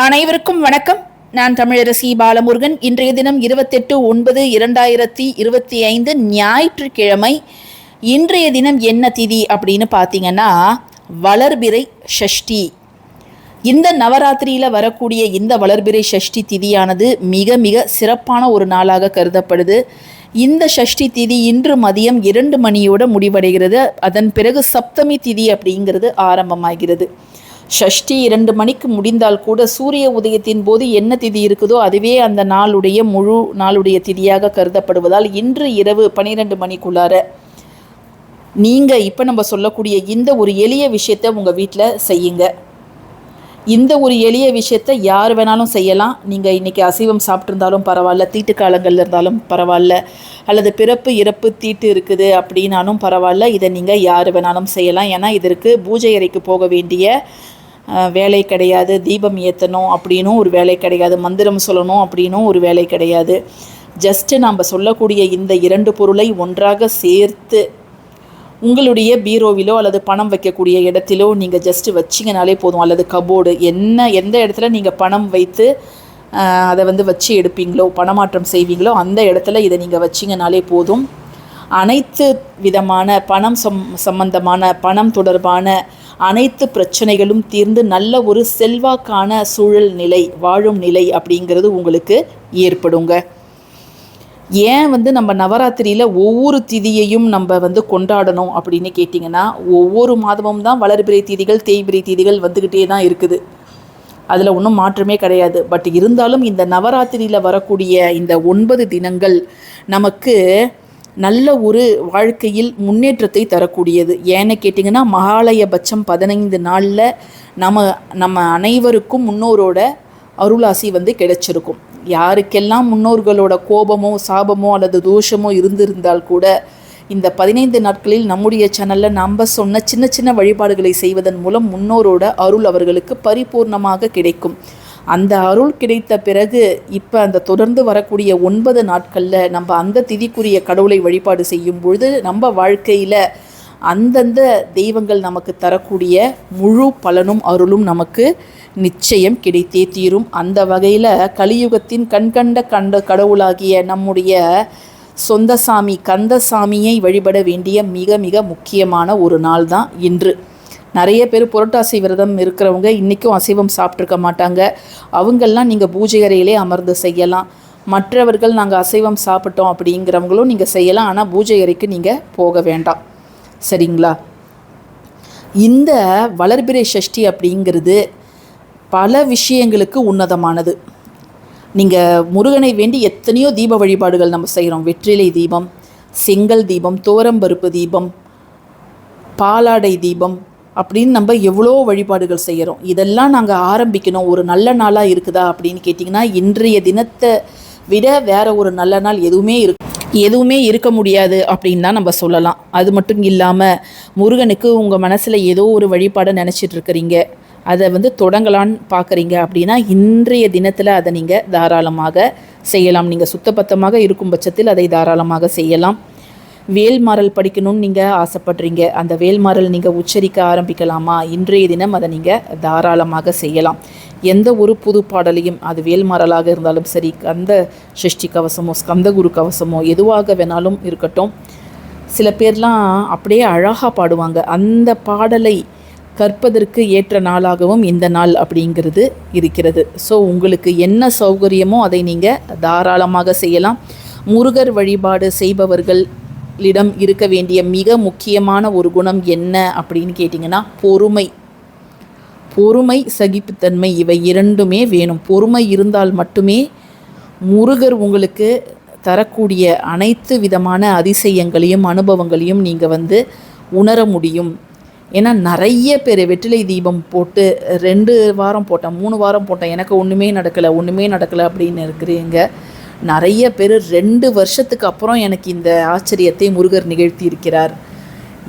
அனைவருக்கும் வணக்கம். நான் தமிழரசி பாலமுருகன். இன்றைய தினம் இருபத்தெட்டு ஒன்பது இரண்டாயிரத்தி இருபத்தி ஐந்து ஞாயிற்றுக்கிழமை. இன்றைய தினம் என்ன திதி அப்படின்னு பார்த்தீங்கன்னா வளர்பிறை ஷஷ்டி. இந்த நவராத்திரியில் வரக்கூடிய இந்த வளர்பிறை ஷஷ்டி திதியானது மிக மிக சிறப்பான ஒரு நாளாக கருதப்படுது. இந்த ஷஷ்டி திதி இன்று மதியம் இரண்டு மணியோட முடிவடைகிறது. அதன் பிறகு சப்தமி திதி அப்படிங்கிறது ஆரம்பமாகிறது. ஷஷ்டி இரண்டு மணிக்கு முடிந்தால் கூட சூரிய உதயத்தின் போது என்ன திதி இருக்குதோ அதுவே அந்த நாளுடைய முழு நாளுடைய திதியாக கருதப்படுவதால் இன்று இரவு பனிரெண்டு மணிக்குள்ளார. நீங்கள் இப்போ நம்ம சொல்லக்கூடிய இந்த ஒரு எளிய விஷயத்தை உங்கள் வீட்டில் செய்யுங்க. இந்த ஒரு எளிய விஷயத்தை யார் வேணாலும் செய்யலாம். நீங்கள் இன்றைக்கி அசைவம் சாப்பிட்ருந்தாலும் பரவாயில்ல தீட்டு காலங்களில் இருந்தாலும் பரவாயில்ல அல்லது பிறப்பு இறப்பு தீட்டு இருக்குது அப்படின்னாலும் பரவாயில்ல இதை நீங்கள் யார் வேணாலும் செய்யலாம். ஏன்னா இதற்கு பூஜை அறைக்கு போக வேண்டிய வேலை கிடையாது தீபம் ஏற்றணும் அப்படின்னும் ஒரு வேலை கிடையாது மந்திரம் சொல்லணும் அப்படின்னும் ஒரு வேலை கிடையாது. ஜஸ்ட்டு நாம் சொல்லக்கூடிய இந்த இரண்டு பொருளை ஒன்றாக சேர்த்து உங்களுடைய பீரோவிலோ அல்லது பணம் வைக்கக்கூடிய இடத்திலோ நீங்கள் ஜஸ்ட்டு வச்சிங்கனாலே போதும். அல்லது கபோர்டு என்ன எந்த இடத்துல நீங்கள் பணம் வைத்து அதை வந்து வச்சு எடுப்பீங்களோ பணமாற்றம் செய்வீங்களோ அந்த இடத்துல இதை நீங்கள் வச்சிங்கனாலே போதும். அனைத்து விதமான பணம் சம் சம்பந்தமான பணம் தொடர்பான அனைத்து பிரச்சனைகளும் தீர்ந்து நல்ல ஒரு செல்வாக்கான சூழல் நிலை வாழும் நிலை அப்படிங்கிறது உங்களுக்கு ஏற்படுங்க. ஏன் வந்து நம்ம நவராத்திரியில் ஒவ்வொரு திதியையும் நம்ம வந்து கொண்டாடணும் அப்படின்னு கேட்டிங்கன்னா ஒவ்வொரு மாதமும் தான் வளர்பிறை தீதிகள் தேய்பிறை திதிகள் வந்துக்கிட்டே தான் இருக்குது. அதில் ஒன்றும் மாற்றமே கிடையாது. பட் இருந்தாலும் இந்த நவராத்திரியில் வரக்கூடிய இந்த ஒன்பது தினங்கள் நமக்கு நல்ல ஒரு வாழ்க்கையில் முன்னேற்றத்தை தரக்கூடியது. ஏன்னு கேட்டிங்கன்னா மகாலயபட்சம் பதினைந்து நாளில் நம்ம நம்ம அனைவருக்கும் முன்னோரோட அருளாசி வந்து கிடைச்சிருக்கும். யாருக்கெல்லாம் முன்னோர்களோட கோபமோ சாபமோ அல்லது தோஷமோ இருந்திருந்தால் கூட இந்த பதினைந்து நாட்களில் நம்முடைய சேனலில் நம்ம சொன்ன சின்ன சின்ன வழிபாடுகளை செய்வதன் மூலம் முன்னோரோட அருள் அவர்களுக்கு பரிபூர்ணமாக கிடைக்கும். அந்த அருள் கிடைத்த பிறகு இப்போ அந்த தொடர்ந்து வரக்கூடிய ஒன்பது நாட்களில் நம்ம அந்த திதிக்குரிய கடவுளை வழிபாடு செய்யும் பொழுது நம்ம வாழ்க்கையில் அந்தந்த தெய்வங்கள் நமக்கு தரக்கூடிய முழு பலனும் அருளும் நமக்கு நிச்சயம் கிடைத்தே தீரும். அந்த வகையில் கலியுகத்தின் கண்கண்ட கண்ட கடவுளாகிய நம்முடைய சொந்த சாமி கந்தசாமியை வழிபட வேண்டிய மிக மிக முக்கியமான ஒரு நாள் தான் இன்று. நிறைய பேர் புரட்டாசி விரதம் இருக்கிறவங்க இன்றைக்கும் அசைவம் சாப்பிட்ருக்க மாட்டாங்க. அவங்கெல்லாம் நீங்கள் பூஜை அறையிலே அமர்ந்து செய்யலாம். மற்றவர்கள் நாங்கள் அசைவம் சாப்பிட்டோம் அப்படிங்கிறவங்களும் நீங்கள் செய்யலாம். ஆனால் பூஜை அறைக்கு நீங்கள் போக வேண்டாம். சரிங்களா? இந்த வளர்பிறை சஷ்டி அப்படிங்கிறது பல விஷயங்களுக்கு உன்னதமானது. நீங்கள் முருகனை வேண்டி எத்தனையோ தீப வழிபாடுகள் நம்ம செய்கிறோம் வெற்றிலை தீபம் செங்கல் தீபம் தோரம்பருப்பு தீபம் பாலாடை தீபம் அப்படின்னு நம்ம எவ்வளோ வழிபாடுகள் செய்கிறோம் இதெல்லாம் நாங்கள் ஆரம்பிக்கணும். ஒரு நல்ல நாளாக இருக்குதா அப்படின்னு கேட்டிங்கன்னா இன்றைய தினத்தை விட வேற ஒரு நல்ல நாள் எதுவுமே இருக்கு எதுவுமே இருக்க முடியாது அப்படின்னு தான் நம்ம சொல்லலாம். அது மட்டும் இல்லாமல் முருகனுக்கு உங்கள் மனசில் ஏதோ ஒரு வழிபாடை நினச்சிட்டு இருக்கிறீங்க அதை வந்து தொடங்கலான்னு பார்க்குறீங்க அப்படின்னா இன்றைய தினத்தில் அதை நீங்கள் தாராளமாக செய்யலாம். நீங்கள் சுத்தபத்தமாக இருக்கும் பட்சத்தில் அதை தாராளமாக செய்யலாம். வேல்மாறல் படிக்கணும்னு நீங்கள் ஆசைப்படுறீங்க. அந்த வேல்மாறல் நீங்கள் உச்சரிக்க ஆரம்பிக்கலாமா? இன்றைய தினம் அதை நீங்கள் தாராளமாக செய்யலாம். எந்த ஒரு புது பாடலையும் அது வேல்மாறலாக இருந்தாலும் சரி கந்த சிருஷ்டி கவசமோ ஸ்கந்தகுரு கவசமோ எதுவாக வேணாலும் இருக்கட்டும். சில பேர்லாம் அப்படியே அழகாக பாடுவாங்க. அந்த பாடலை கற்பதற்கு ஏற்ற நாளாகவும் இந்த நாள் அப்படிங்கிறது இருக்கிறது. ஸோ உங்களுக்கு என்ன சௌகரியமோ அதை நீங்கள் தாராளமாக செய்யலாம். முருகர் வழிபாடு செய்பவர்கள் இடம் இருக்க வேண்டிய மிக முக்கியமான ஒரு குணம் என்ன அப்படின்னு கேட்டிங்கன்னா பொறுமை. பொறுமை சகிப்புத்தன்மை இவை இரண்டுமே வேணும். பொறுமை இருந்தால் மட்டுமே முருகர் உங்களுக்கு தரக்கூடிய அனைத்து விதமான அதிசயங்களையும் அனுபவங்களையும் நீங்கள் வந்து உணர முடியும். ஏன்னா நிறைய பேர் வெற்றிலை தீபம் போட்டு ரெண்டு வாரம் போட்டேன் மூணு வாரம் போட்டேன் எனக்கு ஒன்றுமே நடக்கலை ஒன்றுமே நடக்கலை அப்படின்னு இருக்கிறீங்க. நிறைய பேர் ரெண்டு வருஷத்துக்கு அப்புறம் எனக்கு இந்த ஆச்சரியத்தை முருகர் நிகழ்த்தி இருக்கிறார்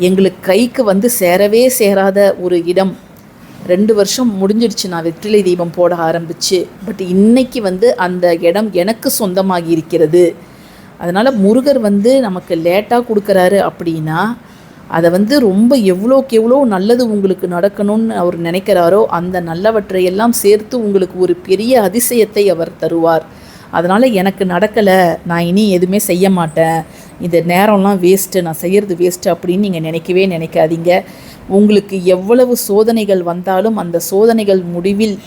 எங்களுக்கு கைக்கு வந்து சேரவே சேராத ஒரு இடம். ரெண்டு வருஷம் முடிஞ்சிடுச்சு நான் வெற்றிலை தீபம் போட ஆரம்பிச்சு. பட் இன்னைக்கு வந்து அந்த இடம் எனக்கு சொந்தமாகி இருக்கிறது. அதனால் முருகர் வந்து நமக்கு லேட்டாக கொடுக்குறாரு அப்படின்னா அதை வந்து ரொம்ப எவ்வளோக்கு எவ்வளோ நல்லது உங்களுக்கு நடக்கணும்னு அவர் நினைக்கிறாரோ அந்த நல்லவற்றையெல்லாம் சேர்த்து உங்களுக்கு ஒரு பெரிய அதிசயத்தை அவர் தருவார். அதனால் எனக்கு நடக்கலை நான் இனி எதுவுமே செய்ய மாட்டேன். இந்த நேரம்லாம் வேஸ்ட்டு நான் செய்கிறது வேஸ்ட்டு அப்படின்னு நீங்கள் நினைக்கவே நினைக்காதீங்க. உங்களுக்கு எவ்வளவு சோதனைகள் வந்தாலும் அந்த சோதனைகள் முடிவில்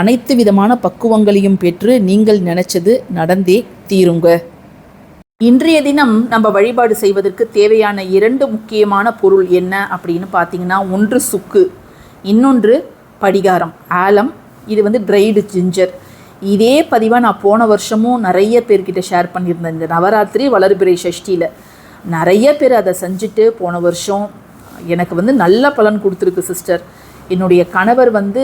அனைத்து விதமான பக்குவங்களையும் பெற்று நீங்கள் நினச்சது நடந்தே தீருங்க. இன்றைய தினம் நம்ம வழிபாடு செய்வதற்கு தேவையான இரண்டு முக்கியமான பொருள் என்ன அப்படின்னு பார்த்தீங்கன்னா ஒன்று சுக்கு இன்னொன்று படிகாரம் ஆலம் இது வந்து ட்ரைடு ஜிஞ்சர் இதே பதிவாக நான் போன வருஷமும் நிறைய பேர்கிட்ட ஷேர் பண்ணியிருந்தேன். இந்த நவராத்திரி வளர்பிறை சஷ்டியில் நிறைய பேர் அதை செஞ்சுட்டு போன வருஷம் எனக்கு வந்து நல்ல பலன் கொடுத்துருக்கு சிஸ்டர் என்னுடைய கணவர் வந்து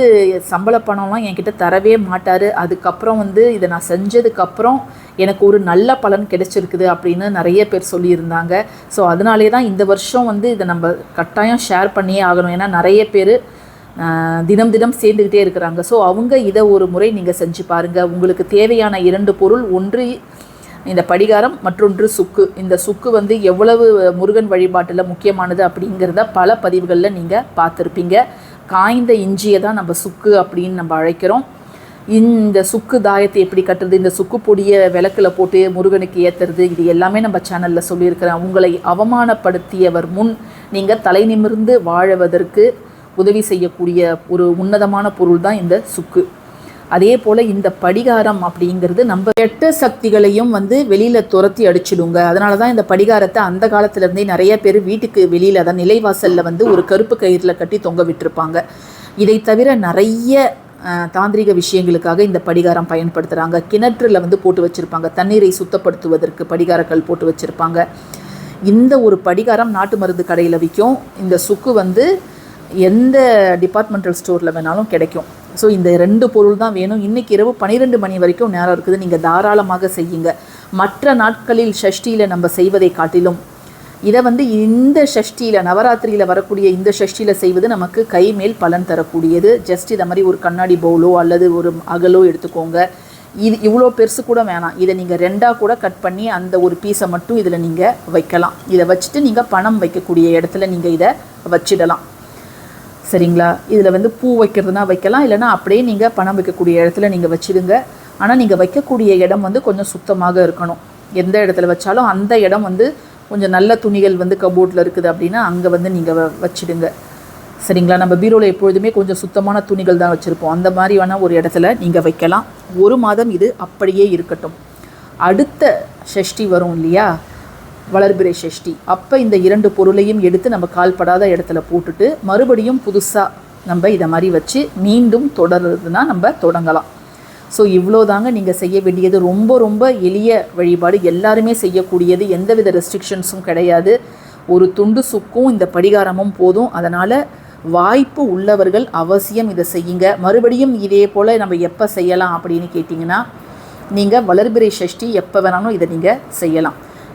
சம்பள பணம்லாம் என்கிட்ட தரவே மாட்டார். அதுக்கப்புறம் வந்து இதை நான் செஞ்சதுக்கப்புறம் எனக்கு ஒரு நல்ல பலன் கிடைச்சிருக்குது அப்படின்னு நிறைய பேர் சொல்லியிருந்தாங்க. ஸோ அதனாலே தான் இந்த வருஷம் வந்து இதை நம்ம கட்டாயம் ஷேர் பண்ணியே ஆகணும். ஏன்னா நிறைய பேர் தினம் தினம் சேர்ந்துக்கிட்டே இருக்கிறாங்க. ஸோ அவங்க இதை ஒரு முறை நீங்கள் செஞ்சு பாருங்கள் உங்களுக்கு தேவையான இரண்டு பொருள் ஒன்று இந்த படிகாரம் மற்றொன்று சுக்கு. இந்த சுக்கு வந்து எவ்வளவு முருகன் வழிபாட்டில் முக்கியமானது அப்படிங்கிறத பல பதிவுகளில் நீங்கள் பார்த்துருப்பீங்க. காய்ந்த இஞ்சியை தான் நம்ம சுக்கு அப்படின்னு நம்ம அழைக்கிறோம். இந்த சுக்கு தாயத்தை எப்படி கட்டுறது? இந்த சுக்கு பொடியை விளக்கில் போட்டு முருகனுக்கு ஏற்றுறது இது எல்லாமே நம்ம சேனலில் சொல்லியிருக்கிறேன். உங்களை அவமானப்படுத்தியவர் முன் நீங்கள் தலை நிமிர்ந்து வாழுவதற்கு உதவி செய்யக்கூடிய ஒரு உன்னதமான பொருள் தான் இந்த சுக்கு. அதே போல் இந்த படிகாரம் அப்படிங்கிறது நம்ம கெட்ட சக்திகளையும் வந்து வெளியில் துரத்தி அடிச்சிடுங்க. அதனால தான் இந்த படிகாரத்தை அந்த காலத்துலேருந்தே நிறைய பேர் வீட்டுக்கு வெளியில் அதான் நிலைவாசலில் வந்து ஒரு கருப்பு கயிறில் கட்டி தொங்க விட்டுருப்பாங்க. இதை தவிர நிறைய தாந்திரிக விஷயங்களுக்காக இந்த படிகாரம் பயன்படுத்துகிறாங்க கிணற்றில் வந்து போட்டு வச்சுருப்பாங்க. தண்ணீரை சுத்தப்படுத்துவதற்கு படிகாரக்கல் போட்டு வச்சுருப்பாங்க. இந்த ஒரு படிகாரம் நாட்டு மருந்து கடையில் விற்கும் இந்த சுக்கு வந்து எந்த டிபார்ட்மெண்டல் ஸ்டோரில் வேணாலும் கிடைக்கும். ஸோ இந்த ரெண்டு பொருள் தான் வேணும். இன்றைக்கி இரவு பன்னிரெண்டு மணி வரைக்கும் நேரம் இருக்குது. நீங்கள் தாராளமாக செய்யுங்க. மற்ற நாட்களில் ஷஷ்டியில் நம்ம செய்வதை காட்டிலும் இதை வந்து இந்த ஷஷ்டியில் நவராத்திரியில் வரக்கூடிய இந்த ஷஷ்டியில் செய்வது நமக்கு கை மேல் பலன் தரக்கூடியது. ஜஸ்ட் இதை மாதிரி ஒரு கண்ணாடி பவுலோ அல்லது ஒரு அகலோ எடுத்துக்கோங்க. இது இவ்வளோ பெருசு கூட வேணாம். இதை நீங்கள் ரெண்டாக கூட கட் பண்ணி அந்த ஒரு பீஸை மட்டும் இதில் நீங்கள் வைக்கலாம். இதை வச்சுட்டு நீங்கள் பணம் வைக்கக்கூடிய இடத்துல நீங்கள் இதை வச்சிடலாம். சரிங்களா? இதில் வந்து பூ வைக்கிறதுனா வைக்கலாம் இல்லைனா அப்படியே நீங்கள் பணம் வைக்கக்கூடிய இடத்துல நீங்கள் வச்சிடுங்க ஆனால் நீங்கள் வைக்கக்கூடிய இடம் வந்து கொஞ்சம் சுத்தமாக இருக்கணும். எந்த இடத்துல வச்சாலும் அந்த இடம் வந்து கொஞ்சம் நல்ல துணிகள் வந்து கபோர்டில் இருக்குது அப்படின்னா அங்கே வந்து நீங்கள் வச்சுடுங்க. சரிங்களா? நம்ம பீரோவில் எப்பொழுதுமே கொஞ்சம் சுத்தமான துணிகள் தான் வச்சுருப்போம். அந்த மாதிரியான ஒரு இடத்துல நீங்கள் வைக்கலாம். ஒரு மாதம் இது அப்படியே இருக்கட்டும். அடுத்த ஷஷ்டி வரும் இல்லையா? வளர்பிறை சஷ்டி அப்போ இந்த இரண்டு பொருளையும் எடுத்து நம்ம கால்படாத இடத்துல போட்டுட்டு மறுபடியும் புதுசாக நம்ம இதை மாதிரி வச்சு மீண்டும் தொடர்றதுனா நம்ம தொடங்கலாம். ஸோ இவ்வளோ தாங்க நீங்கள் செய்ய வேண்டியது. ரொம்ப ரொம்ப எளிய வழிபாடு. எல்லாருமே செய்யக்கூடியது. எந்தவித ரெஸ்ட்ரிக்ஷன்ஸும் கிடையாது. ஒரு துண்டு சுக்கும் இந்த படிகாரமும் போதும். அதனால் வாய்ப்பு உள்ளவர்கள் அவசியம் இதை செய்யுங்க. மறுபடியும் இதே போல் நம்ம எப்போ செய்யலாம் அப்படின்னு கேட்டிங்கன்னா நீங்கள் வளர்பிறை சஷ்டி எப்போ வேணாலும் இதை நீங்கள் செய்யலாம்.